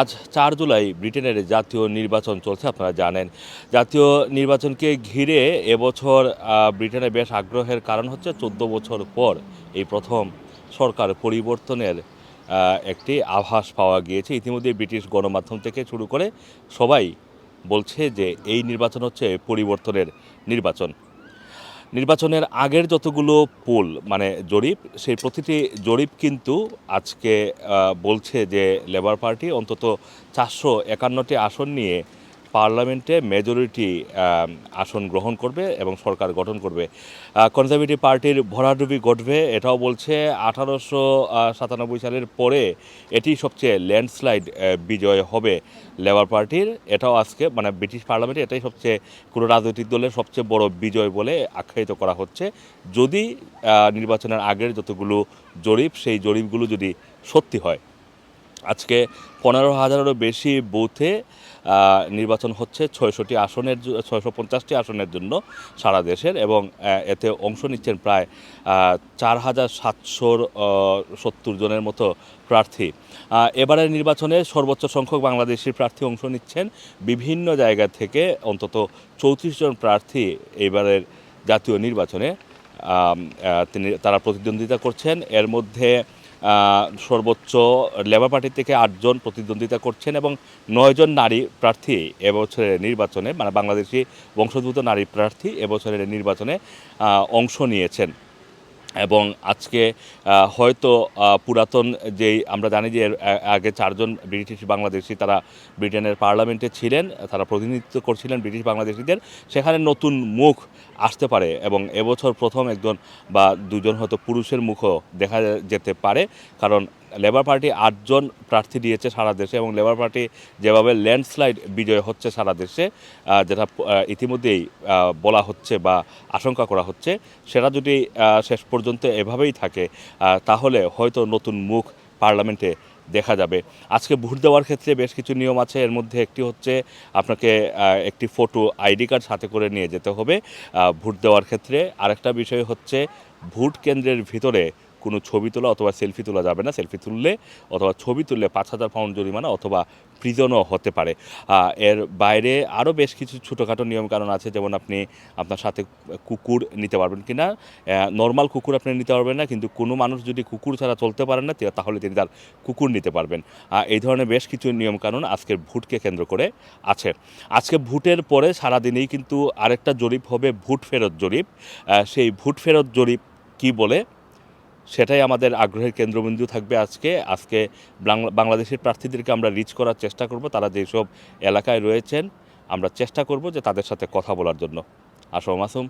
আজ চার জুলাই ব্রিটেনের জাতীয় নির্বাচন চলছে, আপনারা জানেন। জাতীয় নির্বাচনকে ঘিরে এবছর ব্রিটেনে বেশ আগ্রহের কারণ হচ্ছে চোদ্দ বছর পর এই প্রথম সরকার পরিবর্তনের একটি আভাস পাওয়া গিয়েছে। ইতিমধ্যে ব্রিটিশ গণমাধ্যম থেকে শুরু করে সবাই বলছে যে এই নির্বাচন হচ্ছে পরিবর্তনের নির্বাচন। নির্বাচনের আগের যতগুলো পোল মানে জরিপ, সেই প্রতিটি জরিপ কিন্তু আজকে বলছে যে লেবার পার্টি অন্তত চারশো একান্নটি আসন নিয়ে পার্লামেন্টে মেজরিটি আসন গ্রহণ করবে এবং সরকার গঠন করবে। কনজারভেটিভ পার্টির ভরাডুবি ঘটবে এটাও বলছে আঠারোশো সাতানব্বই সালের পরে এটি সবচেয়ে ল্যান্ডস্লাইড বিজয় হবে লেবার পার্টির এটাও আজকে মানে ব্রিটিশ পার্লামেন্টে এটাই সবচেয়ে, কোনো রাজনৈতিক দলের সবচেয়ে বড় বিজয় বলে আখ্যায়িত করা হচ্ছে। যদি নির্বাচনের আগের যতগুলো জরিপ, সেই জরিপগুলো যদি সত্যি হয় আজকে পনেরো হাজারেরও বেশি বুথে নির্বাচন হচ্ছে ছয়শটি আসনের ছয়শো পঞ্চাশটি আসনের জন্য সারা দেশের এবং এতে অংশ নিচ্ছেন প্রায় চার হাজার সাতশোর সত্তর জনের মতো প্রার্থী। এবারের নির্বাচনে সর্বোচ্চ সংখ্যক বাংলাদেশি প্রার্থী অংশ নিচ্ছেন। বিভিন্ন জায়গা থেকে অন্তত চৌত্রিশ জন প্রার্থী এবারের জাতীয় নির্বাচনে তিনি, তারা প্রতিদ্বন্দ্বিতা করছেন। এর মধ্যে সর্বোচ্চ লেবার পার্টি থেকে আটজন প্রতিদ্বন্দ্বিতা করছেন এবং নয়জন নারী প্রার্থী এবছরের নির্বাচনে মানে বাংলাদেশি বংশোদ্ভূত নারী প্রার্থী এবছরের নির্বাচনে অংশ নিয়েছেন। এবং আজকে হয়তো পুরাতন যেই আমরা জানি যে আগে চারজন ব্রিটিশ বাংলাদেশি তারা ব্রিটেনের পার্লামেন্টে ছিলেন, তারা প্রতিনিধিত্ব করছিলেন ব্রিটিশ বাংলাদেশিদের, সেখানে নতুন মুখ আসতে পারে এবং এবছর প্রথম একজন বা দুজন হয়তো পুরুষের মুখও দেখা যেতে পারে, কারণ লেবার পার্টি আটজন প্রার্থী দিয়েছে সারা দেশে এবং লেবার পার্টি যেভাবে ল্যান্ডস্লাইড বিজয় হচ্ছে সারা দেশে যেটা ইতিমধ্যেই বলা হচ্ছে বা আশঙ্কা করা হচ্ছে, সেটা যদি শেষ পর্যন্ত এভাবেই থাকে তাহলে হয়তো নতুন মুখ পার্লামেন্টে দেখা যাবে। আজকে ভোট দেওয়ার ক্ষেত্রে বেশ কিছু নিয়ম আছে, এর মধ্যে একটি হচ্ছে আপনাকে একটি ফটো আইডি কার্ড সাথে করে নিয়ে যেতে হবে। ভোট দেওয়ার ক্ষেত্রে আরেকটা বিষয় হচ্ছে ভোট কেন্দ্রের ভিতরে কোনো ছবি তোলা অথবা সেলফি তোলা যাবে না। সেলফি তুললে অথবা ছবি তুললে পাঁচ হাজার পাউন্ড জরিমানা অথবা প্রিজনও হতে পারে। এর বাইরে আরও বেশ কিছু ছোটোখাটো নিয়মকানুন আছে, যেমন আপনি আপনার সাথে কুকুর নিতে পারবেন কি না নর্মাল কুকুর আপনি নিতে পারবেন না, কিন্তু কোনো মানুষ যদি কুকুর ছাড়া চলতে পারেন না তাহলে তিনি তার কুকুর নিতে পারবেন। এই ধরনের বেশ কিছু নিয়মকানুন আজকের ভোটকে কেন্দ্র করে আছে। আজকে ভোটের পরে সারাদিনেই কিন্তু আরেকটা জরিপ হবে, ভোট ফেরত জরিপ। সেই ভোট ফেরত জরিপ কি বলে? সেটাই আমাদের আগ্রহের কেন্দ্রবিন্দু থাকবে আজকে। আজকে বাংলাদেশের প্রার্থীদেরকে আমরা রিচ করার চেষ্টা করব। তারা যেসব এলাকায় রয়েছেন, আমরা চেষ্টা করব যে তাদের সাথে কথা বলার জন্য। আসম মাসুম।